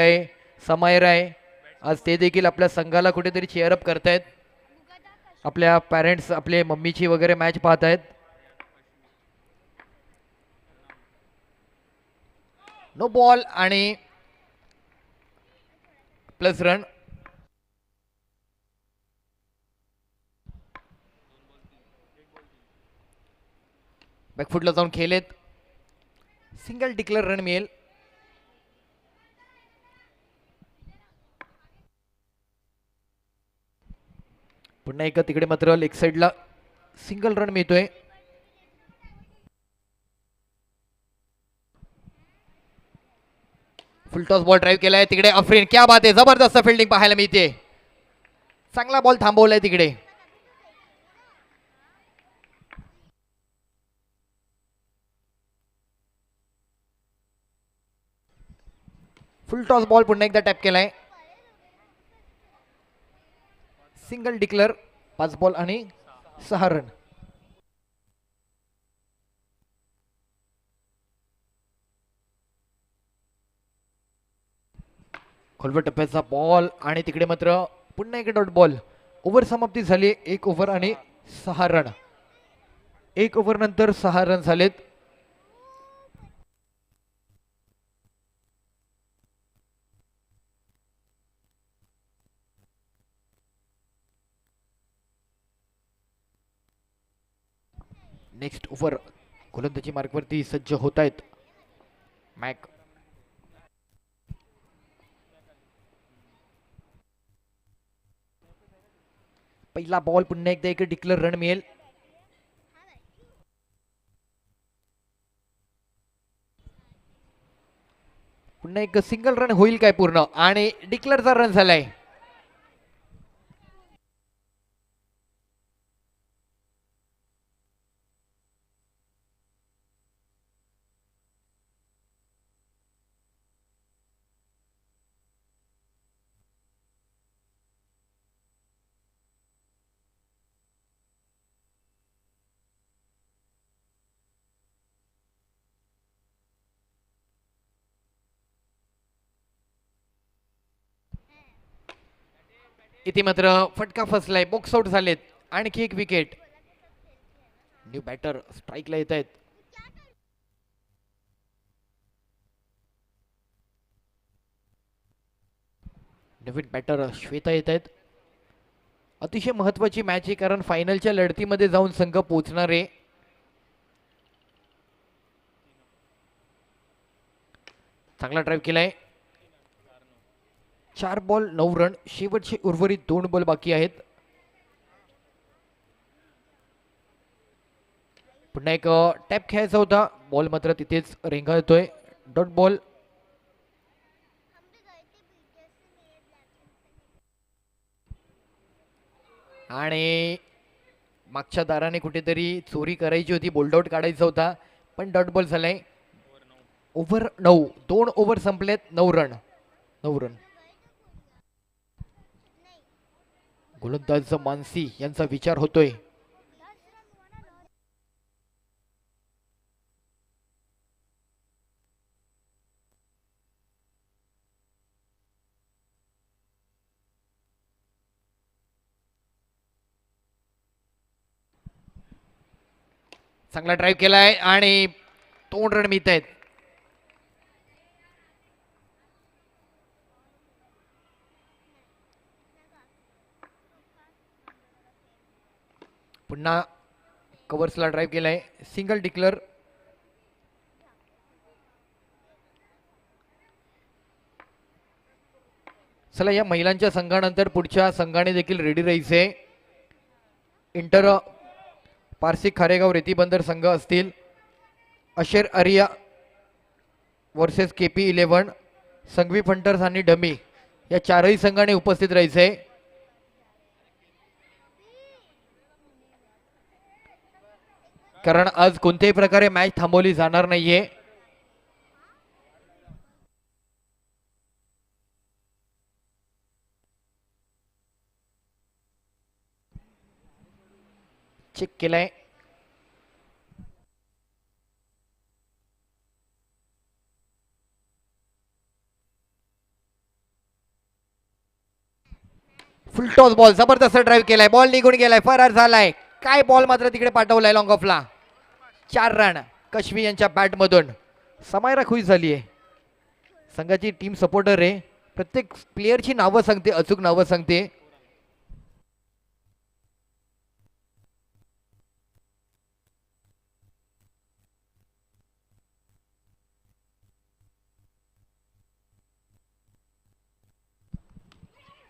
आहे समायर आहे. आज ते देखील आपल्या संघाला कुठेतरी चेअरअप करतायत. आपल्या पॅरेंट्स आपले मम्मीची वगैरे मॅच पाहत आहेत नो बॉल आणि प्लस रन बॅकफुटला जाऊन खेळलेत सिंगल डिक्लेअर रन मिळेल. पुन्हा एका तिकडे मात्र लेग साईडला सिंगल रन मिळतोय. फुल टॉस बॉल ड्राईव्ह केलाय तिकडे अफ्रीन. क्या बात आहे जबरदस्त फिल्डिंग पाहायला मिळते. चांगला बॉल थांबवलाय तिकडे. फुल टॉस बॉल पुन्हा एकदा टॅप केलाय. सिंगल डिक्लेअर पाच बॉल आणि सहा रन. खोलवर टप्प्याचा बॉल आणि तिकडे मात्र पुन्हा एक डॉट बॉल ओव्हर समाप्ती झाली एक ओव्हर आणि सहा रन. एक ओव्हर नंतर सहा रन झालेत. नेक्स्ट ओव्हर गोलंदाजी मार्गवरती सज्ज होत आहेत मॅक पहिला बॉल पुन्हा एकदा एक डिक्लेअर रन मिळेल. पुन्हा एक सिंगल रन होईल काय पूर्ण? आणि डिक्लेअरचा रन झालाय. इथे मात्र फटका फसलाय बॉक्स आउट झालेत. आणखी एक विकेट न्यू बॅटर स्ट्राईकला येत आहेत. नवीन बॅटर श्वेता येत आहेत. अतिशय महत्वाची मॅच आहे कारण फायनलच्या लढतीमध्ये जाऊन संघ पोहोचणार आहे. चांगला ड्राईव्ह केलाय. चार बॉल नऊ रन. शेवटचे उर्वरित दोन बॉल बाकी आहेत. पुन्हा एक टॅप खेळायचा होता. बॉल मात्र तिथेच रेंगाळतोय. Dot ball. आणि मागच्या दाराने कुठेतरी चोरी करायची होती. बोल्डआउट काढायचा होता. पण डॉट बॉल झालाय. ओव्हर नऊ. दोन ओव्हर संपलेत. नऊ रन. नऊ रन. गोलंदाज मानसी यांचा विचार होतोय. चांगला ड्राईव्ह केलाय आणि तोंड रन मिळत आहेत. पुन्हा कव्हर्सला ड्राईव्ह केलाय. Single declare. चला या महिलांच्या संघानंतर पुढच्या संघाने देखील रेडी राहायचे. इंटर पारसिक खारेगाव रेतीबंदर संघ असतील. अशेर अरिया versus K P eleven Sanghvi फंटर्स आणि डमी या चारही संघाने उपस्थित राहायचे. कारण आज कोणत्याही प्रकारे मॅच थांबवली जाणार नाहीये. चेक केलाय. फुलटॉस बॉल जबरदस्त ड्राईव्ह केलाय. बॉल निघून गेलाय. फरार झालाय. काय बॉल मात्र तिकडे पाठवलाय लॉंग ऑफला चार रन कश्मी यांच्या बॅटमधून समायरा खुश झाली आहे संघाची टीम सपोर्टर आहे. प्रत्येक प्लेअरची नावं सांगते अचूक नावं सांगते.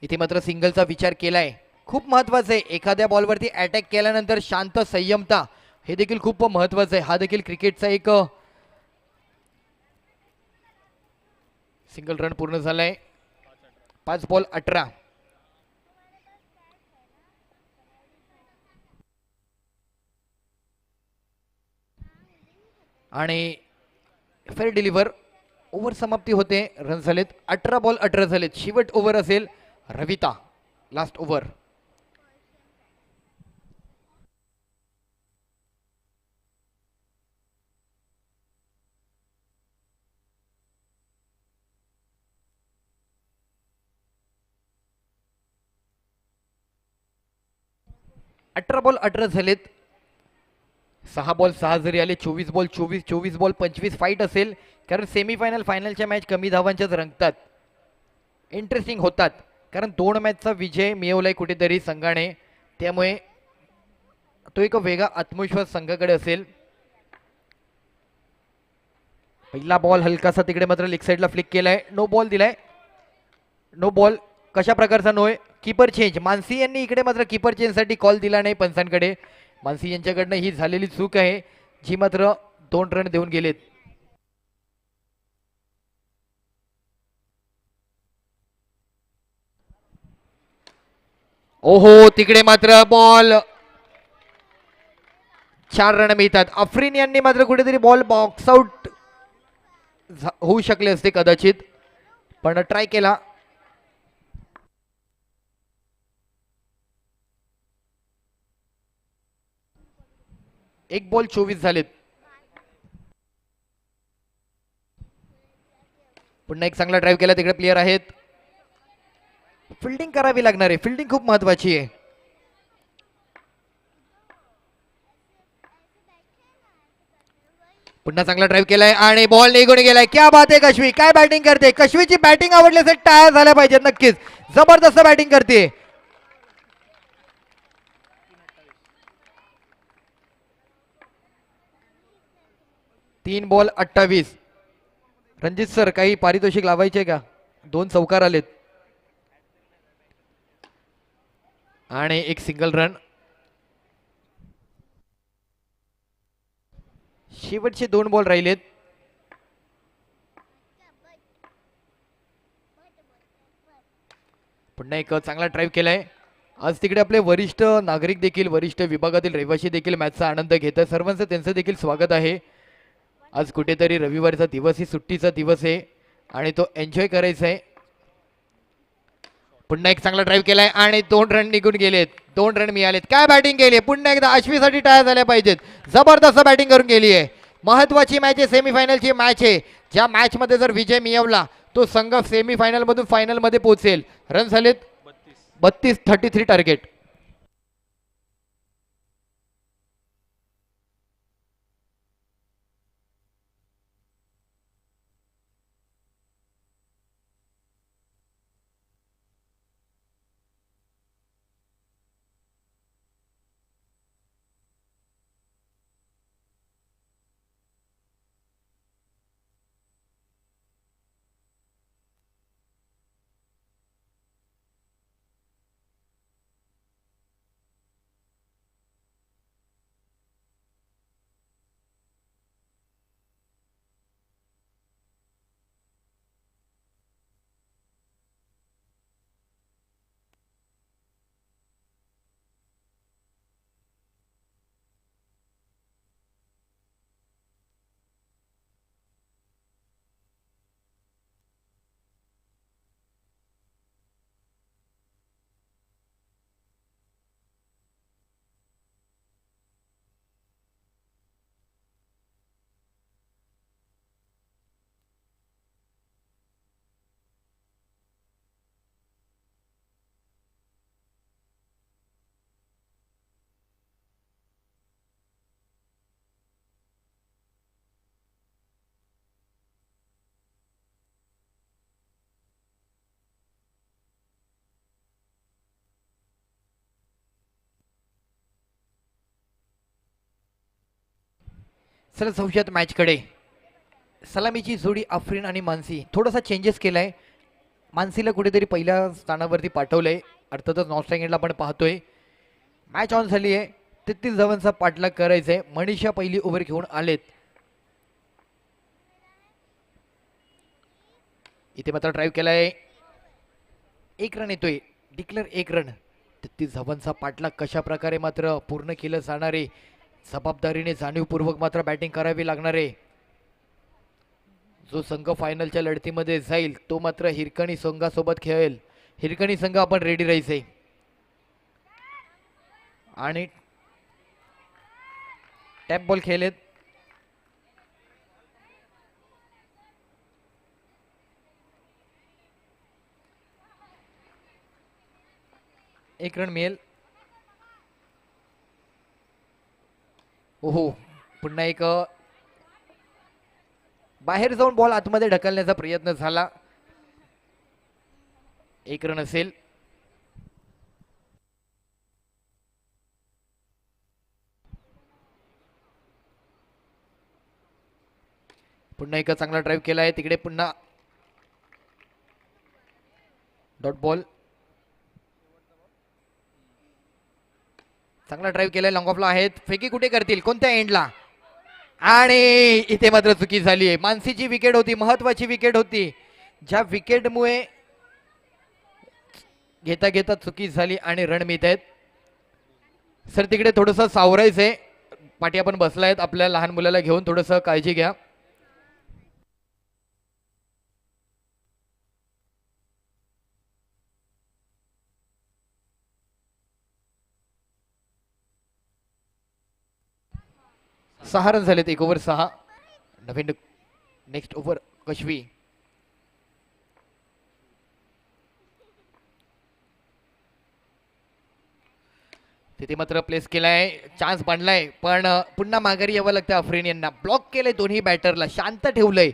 इथे मात्र सिंगलचा विचार केलाय. खूप महत्वाचं आहे. एखाद्या बॉलवरती अटॅक केल्यानंतर शांत संयमता हे देखील खूप महत्वाचं आहे. हा देखील क्रिकेटचा एक सिंगल रन पूर्ण झालाय. पाच बॉल अठरा. आणि फेर डिलिव्हर ओव्हर समाप्ती होते. रन झालेत. अठरा बॉल अठरा झालेत. शेवट ओव्हर असेल रविता. लास्ट ओव्हर अठरा बॉल अठरा झालेत. सहा बॉल सहा जरी आले चोवीस बॉल चोवीस चोवीस बॉल पंचवीस फाईट असेल. कारण सेमीफायनल फायनलच्या मॅच कमी धावांच्याच रंगतात. इंटरेस्टिंग होतात. कारण दोन मॅचचा विजय मिळवलाय कुठेतरी संघाने. त्यामुळे तो एक वेगळा आत्मविश्वास संघाकडे असेल. पहिला बॉल हलकासा तिकडे मात्र लेग साईडला फ्लिक केलाय. नो बॉल दिलाय. नो बॉल कशा प्रकारचा नो आहे कीपर चेंज मानसी यांनी इकडे मात्र कीपर चेंजसाठी कॉल दिला नाही पंचांकडे मानसी यांच्याकडनं ही झालेली चूक आहे जी मात्र दोन रन देऊन गेलेत. ओहो तिकडे मात्र बॉल चार रन मिळतात. अफ्रिन यांनी मात्र कुठेतरी बॉल बॉक्स आउट होऊ शकले असते कदाचित. पण ट्राय केला. एक बॉल चोवीस झालेत. पुन्हा एक चांगला ड्राईव्ह केला तिकडे प्लेयर आहेत. फिल्डिंग करावी लागणार आहे. फिल्डिंग खूप महत्वाची आहे. पुन्हा चांगला ड्राईव्ह केलाय आणि बॉल निघून गेलाय. क्या बात आहे कश्मी काय बॅटिंग करते? कश्मीची बॅटिंग आवडली असेल टायर झाल्या पाहिजेत नक्कीच. जबरदस्त बॅटिंग करते. तीन बॉल अठ्ठावीस. रणजित सर काही पारितोषिक लावायचे का? दोन चौकार आलेत. आणि एक सिंगल रन शेवटचे दोन बॉल राहिलेत. पुन्हा एक चांगला ड्राईव्ह केलाय. आज तिकडे आपले वरिष्ठ नागरिक देखील वरिष्ठ विभागातील रहिवासी देखील मॅचचा आनंद घेत आहेत. सर्वांचं त्यांचं देखील स्वागत आहे. आज कुठेतरी रविवारचा दिवस ही सुट्टीचा दिवस आहे आणि तो एन्जॉय करायचा आहे. पुन्हा एक चांगला ड्राईव्ह केलाय आणि दोन रन निघून गेलेत. दोन रन मिळालेत. काय बॅटिंग केली पुन्हा एकदा अश्वीसाठी टाळ्या झाल्या पाहिजेत. जबरदस्त बॅटिंग करून गेली आहे. महत्वाची मॅच आहे सेमीफायनलची मॅच आहे. ज्या मॅच मध्ये जर विजय मिळवला तो संघ सेमीफायनल मधून फायनलमध्ये पोहोचेल. रन झालेत बत्तीस. थर्टी थ्री टार्गेट चला जाऊयात मॅचकडे. सलामीची जोडी आफ्रिन आणि मानसी. थोडासा चेंजेस केलाय. मानसीला कुठेतरी पहिल्या स्थानावरती पाठवलंय. अर्थातच नॉर्थ एंडला आपण पाहतोय. मॅच ऑन झाली आहे तेहतीस धावांचा पाठलाग करायचा आहे मनीषा पहिली ओव्हर घेऊन आलेत. इथे मात्र ड्राईव्ह केलाय. एक रन येतोय. डिक्लेअर एक रन तेहतीस धावांचा पाठलाग कशा प्रकारे मात्र पूर्ण केलं जाणारे जबाबदारीने जाणीवपूर्वक मात्र बॅटिंग करावी लागणार. आहे जो संघ फायनलच्या लढतीमध्ये जाईल तो मात्र हिरकणी संघासोबत खेळेल. हिरकणी संघ आपण रेडी राहायचे. आणि टॅप बॉल खेळलेत एक रन मिळेल. ओहो पुन्हा एक बाहेर जाऊन बॉल आतमध्ये ढकलण्याचा प्रयत्न झाला. एक रन असेल. पुन्हा एक चांगला ड्राईव्ह केला आहे तिकडे पुन्हा डॉट बॉल चांगला ड्राईव्ह केलाय लॉंग ऑफला आहेत. फेकी कुठे करतील? कोणत्या एंडला आणि इथे मात्र चुकी झाली आहे. मानसीची विकेट होती महत्वाची विकेट होती. ज्या विकेटमुळे घेता घेता चुकी झाली आणि रण मिळत आहेत. सर तिकडे थोडंसं सावरायचंय. पाठी आपण बसलायत. आपल्या लहान मुलाला घेऊन थोडंसं काळजी घ्या. सहा रन झालेत एक ओव्हर सहा. नवीन नेक्स्ट ओव्हर कशवी. तिथे मात्र प्लेस केलाय चान्स बनलाय पण पुन्हा माघारी यावं लागतं अफरीन यांना. ब्लॉक केलंय दोन्ही बॅटरला शांत ठेवलंय.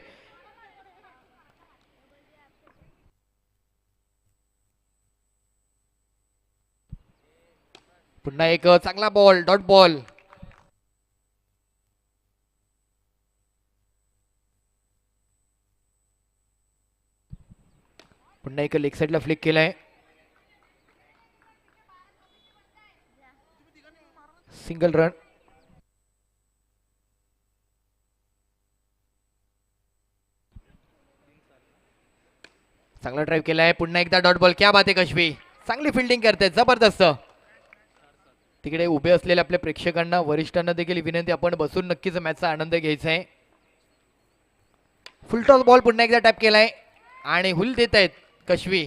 पुन्हा एक चांगला बॉल डॉट बॉल पुन्हा एक लेग साईडला फ्लिक केलाय. Single run. चांगला ड्राईव्ह केलाय. पुन्हा एकदा डॉट बॉल क्या बात आहे कशवी चांगली फिल्डिंग करते जबरदस्त. तिकडे उभे असलेल्या आपल्या प्रेक्षकांना वरिष्ठांना देखील विनंती आपण बसून नक्कीच मॅचचा आनंद घ्यायचा आहे फुलटॉस बॉल पुन्हा एकदा टॅप केलाय. आणि हुल देत आहेत. कशवी.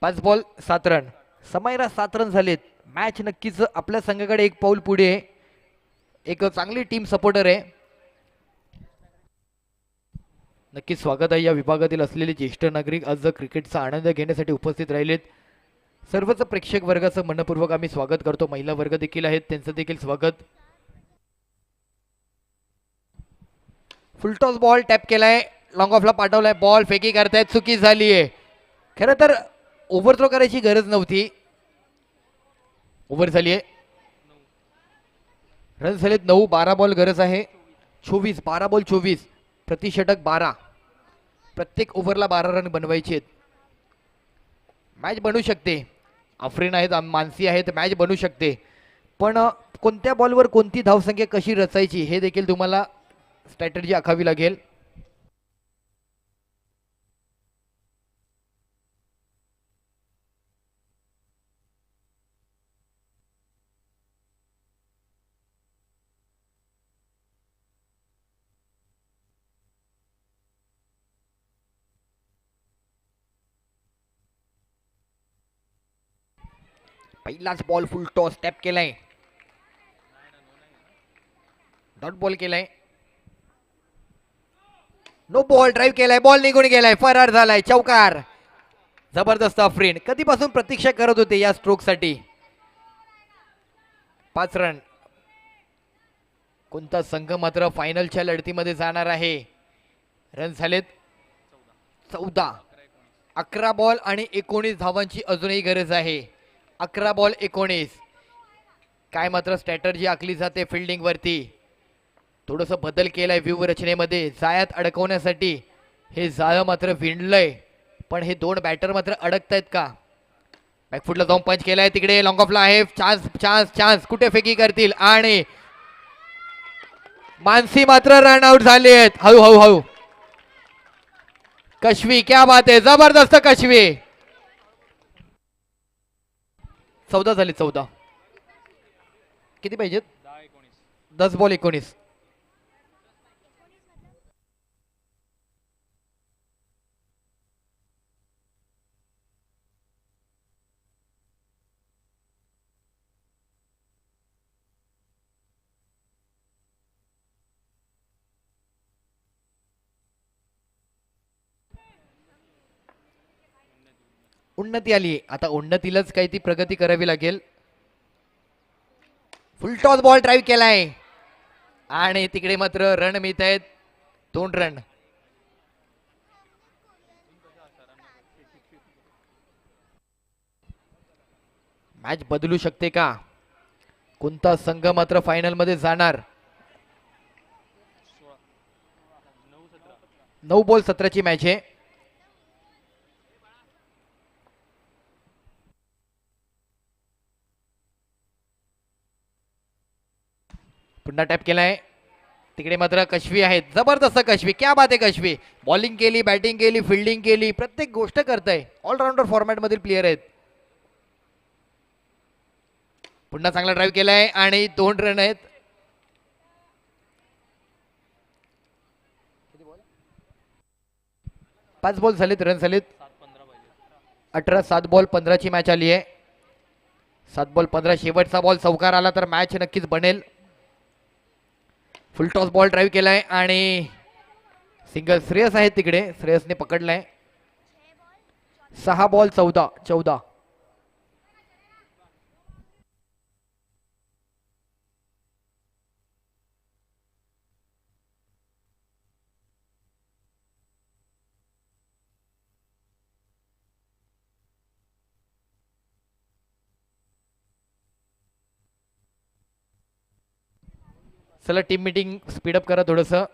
पाच बॉल सात रन. समायरा सात रन झालेत. मॅच नक्कीच आपल्या संघाकडे एक पाऊल पुढे एक चांगली टीम सपोर्टर आहे. नक्कीच स्वागत आहे या विभागातील असलेले ज्येष्ठ नागरिक. आज क्रिकेटचा आनंद घेण्यासाठी उपस्थित राहिलेत. सर्वच प्रेक्षक वर्गाचं मनपूर्वक आम्ही स्वागत करतो. महिला वर्ग देखील आहेत. त्यांचं देखील स्वागत. फुलटॉस बॉल टॅप केलाय. लॉंग ऑफला पाठवलाय. बॉल फेकी करतायत. चुकी झाली आहे. खरं तर ओव्हर करायची गरज नव्हती. ओव्हर झाली आहे. रन झालेत नऊ बारा बॉल गरज आहे. चोवीस बारा बॉल चोवीस. प्रतिषटक बारा. प्रत्येक ओव्हरला बारा रन बनवायचे आहेत. मॅच बनू शकते. आफ्रिन आहेत मानसी आहेत मॅच बनू शकते. पण कोणत्या बॉलवर कोणती धावसंख्या कशी रचायची हे देखील तुम्हाला स्ट्रॅटर्जी आखावी लागेल. पहिलाच बॉल फुल टॉस टॅप केलाय. डॉट बॉल केलाय. नो बॉल ड्राईव्ह केलाय बॉल निघून गेलाय फरार झालाय चौकार. जबरदस्त अफ्रीन कधीपासून प्रतीक्षा करत होते या स्ट्रोकसाठी पाच रन कोणता संघ मात्र फायनलच्या लढतीमध्ये जाणार आहे? रन झालेत चौदा. अकरा बॉल आणि एकोणीस धावांची अजूनही गरज आहे. अकरा बॉल एकोणीस. काय मात्र स्ट्रॅटर्जी आखली जाते फिल्डिंगवरती थोडंसं बदल केलाय व्यूह रचनेमध्ये. जाळ्यात अडकवण्यासाठी हे जाळं मात्र विणलंय. पण हे दोन बॅटर मात्र अडकतायत का? बॅकफुटला जाऊन पंच केलाय तिकडे. लॉंग ऑफला आहे चान्स चान्स चान्स कुठे फेकी करतील? आणि मानसी मात्र रन आउट झाले आहेत. हळू हळू हळू. कशवी क्या बात आहे. जबरदस्त कशवी. चौदा झाले चौदा. किती पाहिजेत? दस बॉल एकोणीस. उन्नती आली. आता उन्नतीलाच काही ती प्रगती करावी लागेल. फुल टॉस बॉल ड्राईव्ह केलाय. आणि तिकडे मात्र रन मिळत आहेत. दोन रन मॅच बदलू शकते का? कोणता संघ मात्र फायनलमध्ये जाणार? नऊ बॉल सतराची मॅच आहे. पुन्हा टॅप केलाय. तिकडे मात्र कशवी आहेत. जबरदस्त कशवी. क्या बात आहे कशवी. बॉलिंग केली बॅटिंग केली फिल्डिंग केली. प्रत्येक गोष्ट करताय. ऑलराऊंडर फॉर्मॅट मधील प्लेअर आहेत. पुन्हा चांगला ड्राईव्ह केलाय आणि दोन रन आहेत. पाच बॉल झालेत रन झालेत. अठरा सात बॉल पंधराची मॅच आली आहे. सात बॉल पंधरा. शेवटचा बॉल चौकार आला तर मॅच नक्कीच बनेल. फुल टॉस बॉल ड्राईव्ह केलाय आणि सिंगल श्रेयस आहे तिकडे. श्रेयसने पकडलाय. सहा बॉल चौदा चौदा. चला टीम मीटिंग स्पीडअप करा थोडंसं.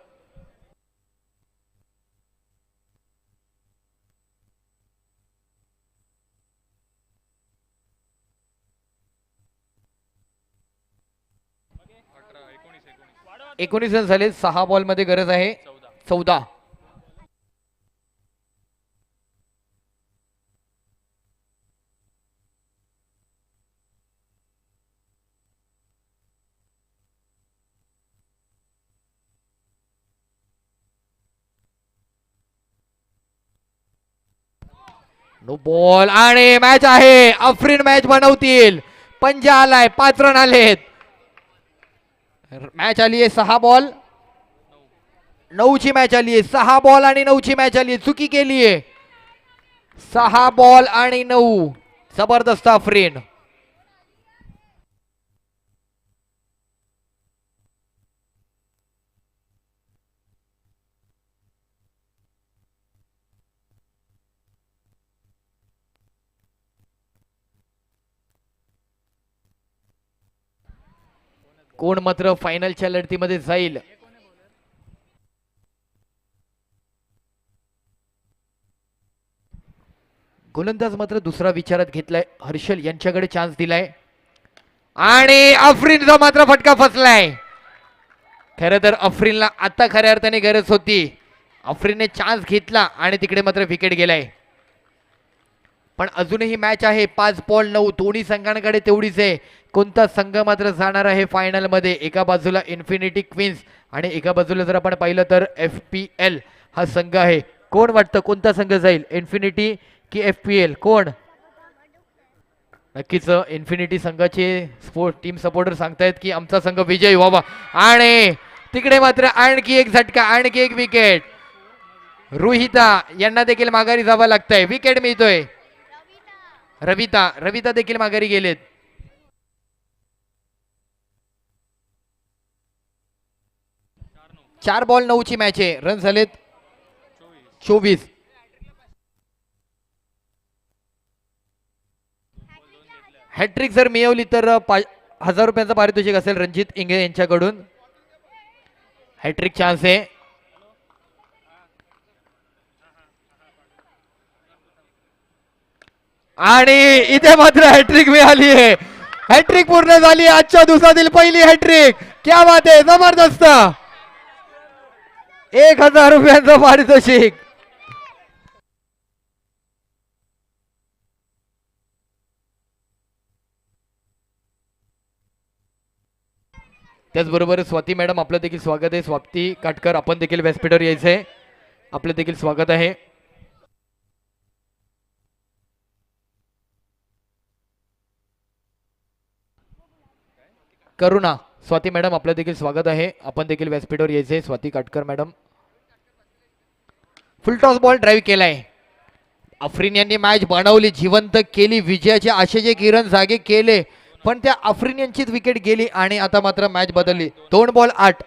एकोणीस रन झाले सहा बॉलमध्ये गरज आहे. चौदा. No ball. आणि मॅच आहे. आफ्रिन मॅच बनवतील. पंजा आलाय पाच रन आलेत. मॅच आली आहे. सहा बॉल नऊची मॅच आली आहे. सहा बॉल आणि नऊची मॅच आली आहे. चुकी केली आहे. सहा बॉल आणि नऊ. जबरदस्त अफरीन. कोण मात्र फायनलच्या लढतीमध्ये जाईल. गोलंदाज मात्र दुसरा विचारात घेतलाय. हर्षल यांच्याकडे चान्स दिलाय. आणि अफरीनचा मात्र फटका फसलाय. खरं तर अफ्रीनला आता खऱ्या अर्थाने गरज होती. अफ्रीनने चान्स घेतला आणि तिकडे मात्र विकेट गेलाय. पण अजूनही मॅच आहे. पाच बॉल नऊ दोन्ही संघांकडे तेवढीच आहे. कोणता संघ मात्र जाणार आहे फायनलमध्ये एका बाजूला इन्फिनिटी क्वीन्स आणि एका बाजूला जर आपण पाहिलं तर एफ पी एल हा संघ आहे. कोण वाटतं कोणता संघ जाईल? इन्फिनिटी की एफ पी एल कोण? नक्कीच इन्फिनिटी संघाचे स्पोर्ट टीम सपोर्टर सांगतायत की आमचा संघ विजय व्हावा. आणि तिकडे मात्र आणखी एक झटका आणखी एक विकेट रोहिता यांना देखील माघारी जावं लागतंय. विकेट मिळतोय. रविता रविता देखील माघारी गेलेत. चार बॉल नऊची मॅच आहे. रन झालेत चोवीस. हॅट्रिक जर मिळवली तर हजार रुपयांचं पारितोषिक असेल रणजित इंगे यांच्याकडून. हॅट्रिक चान्स आहे. आणि इथे मात्र हॅट्रिक मिळाली आहे. हॅट्रिक पूर्ण झाली आजच्या दिवसातील पहिली हॅट्रिक क्या बात आहे. जबरदस्त. एक हजार रुपयांचं पारितोषिक. त्याचबरोबर स्वाती मॅडम आपलं देखील स्वागत आहे. स्वाप्ती काटकर आपण देखील व्यासपीठावर यायचं आहे आपलं देखील स्वागत आहे. करुणा. स्वाती मॅडम आपलं देखील स्वागत आहे. आपण देखील व्यासपीठावर यायचं Swati Katkar madam. Full toss ball drive केलाय. आफ्रिन यांनी मॅच बनवली जिवंत केली. विजयाचे आशेचे किरण जागे केले. पण त्या आफ्रिन यांचीच विकेट गेली आणि आता मात्र मॅच बदलली. दोन बॉल आठ.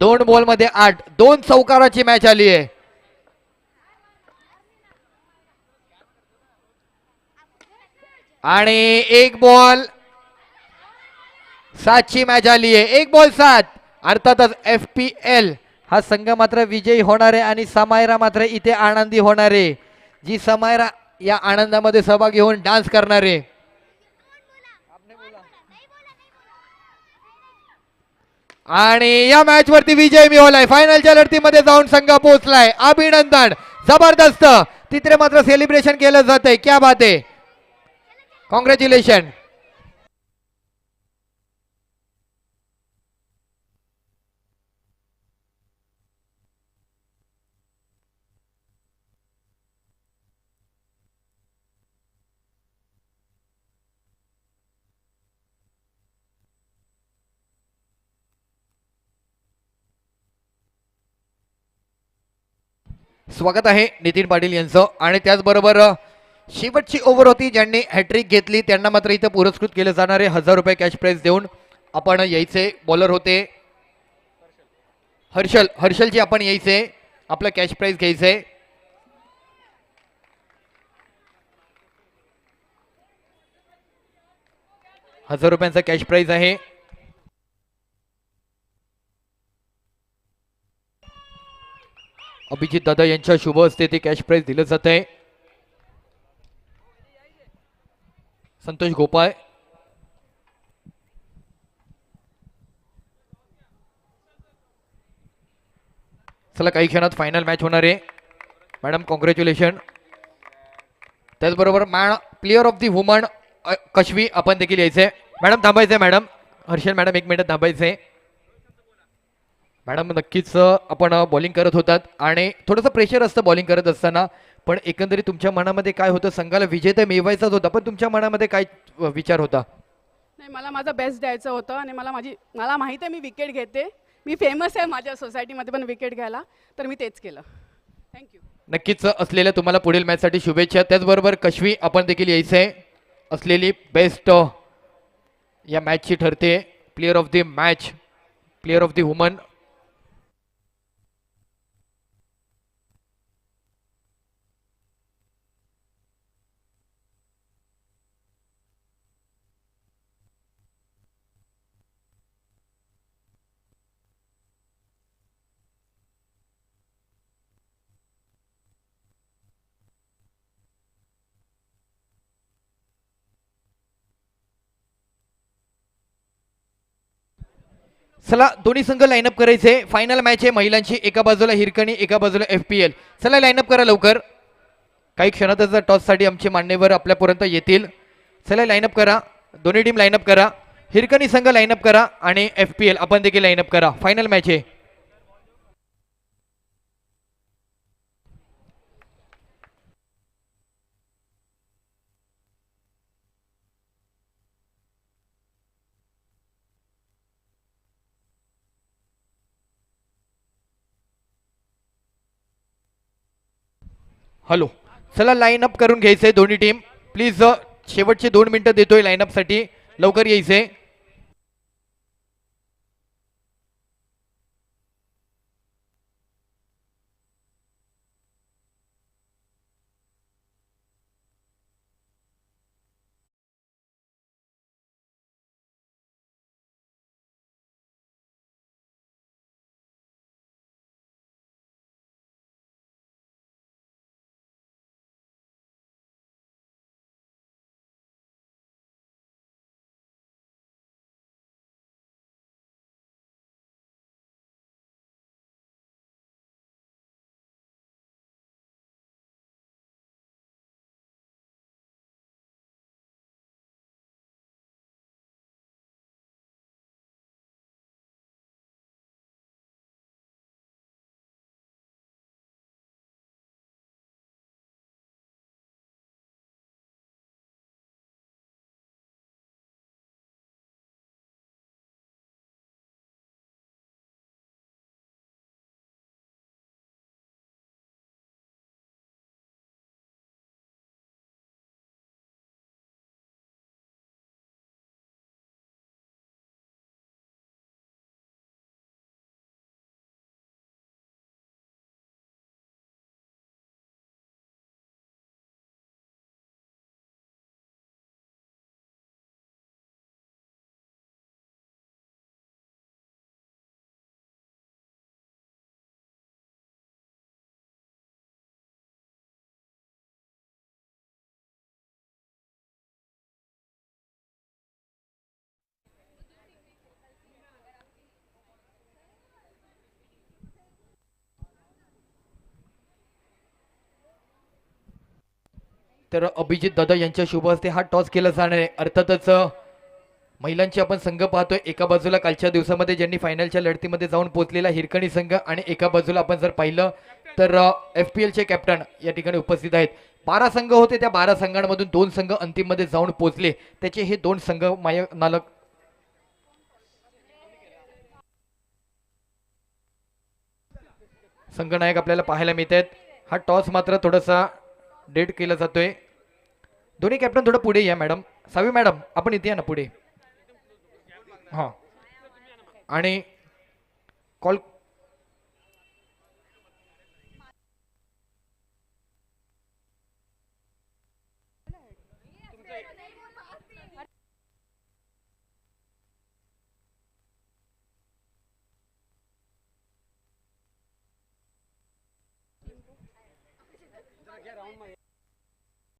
दोन बॉलमध्ये आठ. दोन चौकाराची मॅच आली आहे. आणि एक बॉल सातची मॅच आली आहे. एक बॉल सात. अर्थातच एफ पी एल हा संघ मात्र विजयी होणार आहे आणि समायरा मात्र इथे आनंदी होणार आहे. जी समायरा या आनंदामध्ये सहभागी होऊन डान्स करणार आहे. आणि या मॅच वरती विजय मिळवलाय. फायनलच्या लढतीमध्ये जाऊन संघ पोहोचलाय. अभिनंदन. जबरदस्त. तिथे मात्र सेलिब्रेशन केलं जात आहे क्या बात आहे. कॉंग्रॅच्युलेशन स्वागत आहे नितीन पाटील यांचं. आणि त्याचबरोबर शेवटची ओव्हर होती ज्यांनी हॅट्रिक घेतली त्यांना मात्र इथं पुरस्कृत केलं जाणारे हजार रुपये कॅश प्राईज देऊन आपण यायचे. बॉलर होते. हर्षल हर्षलची आपण यायचे. आपलं कॅश प्राईज घ्यायचंय हजार रुपयांचा कॅश प्राईज आहे. अभिजित दादा यांच्या शुभ हस्ते ते कॅश प्राईज दिलं जात आहे. संतोष गोपाळ. चला काही क्षणात फायनल मॅच होणार आहे. मॅडम कॉंग्रॅच्युलेशन त्याचबरोबर मॅ player of the woman Kashvi आपण देखील यायचंय. मॅडम थांबायचंय मॅडम हर्षल मॅडम एक मिनिट थांबायचंय. मॅडम नक्कीच आपण बॉलिंग करत होतात आणि थोडंसं प्रेशर असतं बॉलिंग करत असताना. पण एकंदरीत तुमच्या मनामध्ये काय होतं? संघाला विजय तर मिळवायचाच होता पण तुमच्या मनामध्ये काय विचार होता? नाही मला माझं बेस्ट द्यायचं होतं आणि मला माझी मला माहीत आहे मी विकेट घेते. मी फेमस आहे माझ्या सोसायटीमध्ये पण विकेट घ्यायला तर मी तेच केलं. थँक्यू नक्कीच असलेल्या तुम्हाला पुढील मॅचसाठी शुभेच्छा. त्याचबरोबर कशवी आपण देखील यायचं आहे असलेली बेस्ट या मॅचची ठरते. Player of the match player of the woman चला दोन्ही संघ लाईनअप करायचे. फायनल मॅच आहे महिलांची. एका बाजूला हिरकणी एका बाजूला एफ पी एल चला लाईनअप करा लवकर. काही क्षणातच टॉससाठी आमचे मान्यवर आपल्यापर्यंत येतील. चला लाईनअप करा. दोन्ही टीम लाईनअप करा. हिरकणी संघ लाईनअप करा आणि एफ पी एल आपण देखील लाईनअप करा. फायनल मॅच आहे. हॅलो. चला लाईन अप करून घ्यायचंय दोन्ही टीम प्लीज शेवटचे दोन मिनिटं देतोय लाईन अपसाठी लवकर यायचंय. तर अभिजित दादा यांच्या शुभ हस्ते हा टॉस केला जाणार आहे. अर्थातच महिलांचे महिलांची आपण संघ पाहतोय. एका बाजूला कालच्या दिवसामध्ये ज्यांनी फायनलच्या लढतीमध्ये जाऊन पोहोचलेला हिरकणी संघ आणि एका बाजूला आपण जर पाहिलं तर एफ पी एलचे कॅप्टन या ठिकाणी उपस्थित आहेत. बारा संघ होते. त्या बारा संघांमधून दोन संघ अंतिममध्ये जाऊन पोहोचले. त्याचे हे दोन संघ माय नालक संघनायक आपल्याला पाहायला मिळत आहेत हा टॉस मात्र थोडासा डेट केला जातोय. दोन्ही कॅप्टन थोडं पुढे या मॅडम सावी मॅडम आपण इथे या ना पुढे. हां. आणि कॉल